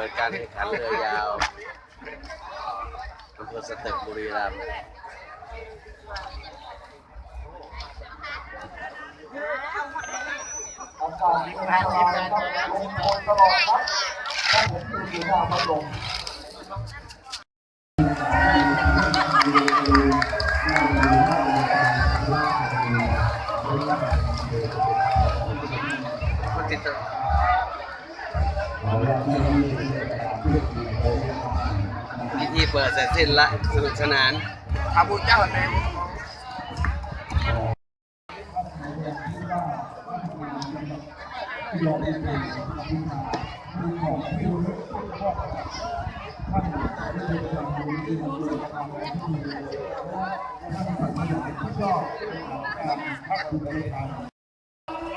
ปิดการแข่งขันเรือยาวอำเภอสตึกบุรีรัมย์อากาศดีมากเลยครับลมโชยตลอดครับถ้าผมดูอยู่หน้าพัดลม พิธีเปิดเสร็จสิ้นละสนุกสนานพระพุทธเจ้าแม่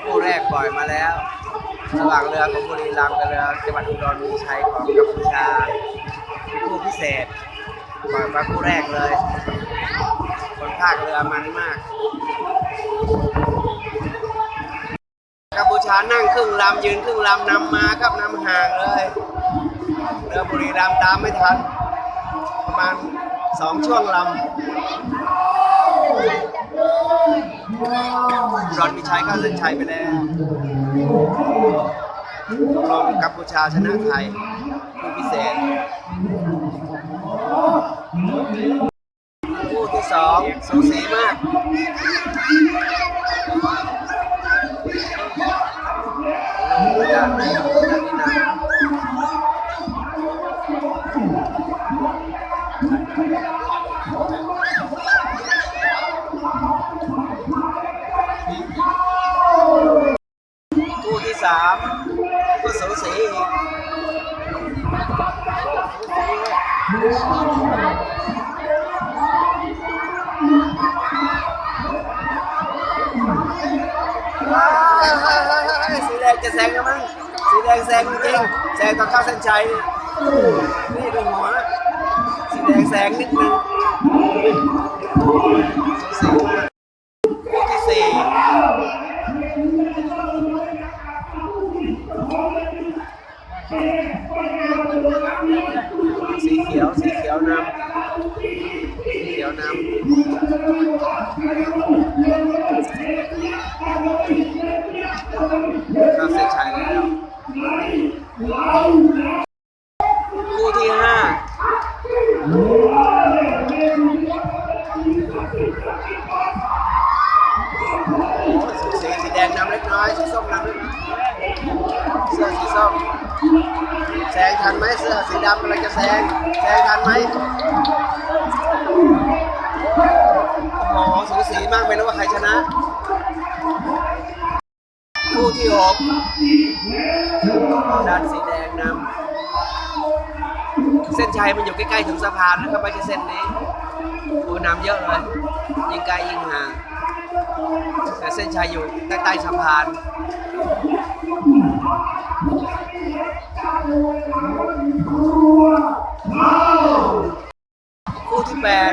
คู่แรกปล่อยมาแล้ว ระหว่างเรือของบุรีรัมย์กับเรือจังหวัดอุดรมีชัยของกัมพูชาเป็นคู่พิเศษปล่อยมาคู่แรกเลย คนภาคเรือมันมากกัมพูชานั่งครึ่งลำยืนครึ่งลำนำมาครับนำห่างเลยเรือบุรีรัมย์ตามไม่ทัน ประมาณสองช่วงลำรอนมีชัยเข้าเส้นชัยไปแล้ว รองกัมพูชาชนะไทยคู่พิเศษคู่ที่สองสูสีมาก สามก็สูสีอีกว้าวสีแดงจะแซงแล้วมั้งสีแดงแซงจริงๆแซงตอนเข้าเส้นชัยนี่ดูหัวสีแดงแซงนิดนึงสูสีมากคู่ที่สี่ สีเขียว สีเขียวนำสี เขียวนำเข้าเส้นชัยแล้วคู่ที่ห้าสีแดงนำเล็กน้อยสีส้มนำเล็ก เสื้อสีส้มแซงทันไหมเสื้อสีดำอะไรจะแซงแซงทันไหมโอ้โหสูสีมากไม่รู้ว่าใครชนะคู่ที่หกด้านสีแดงนำเส้นชัยมันอยู่ใกล้ๆถึงสะพานนะครับไม่ใช่เส้นนี้คูนำเยอะเลย ยิงไกลยิงห่าง แต่เส้นชัยอยู่ใต้สะพานคู่ที่แปด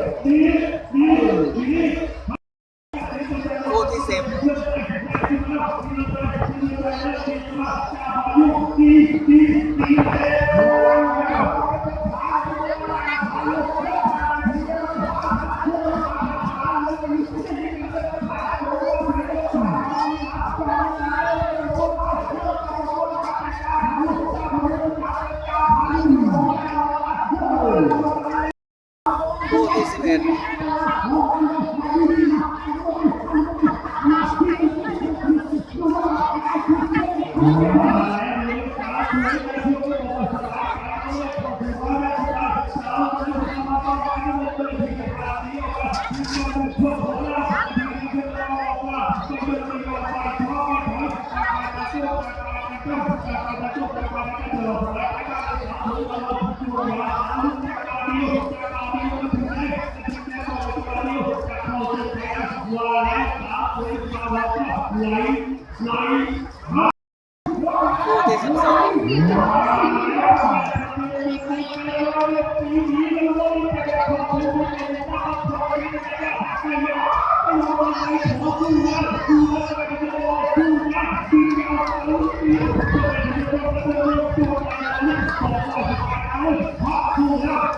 Flying.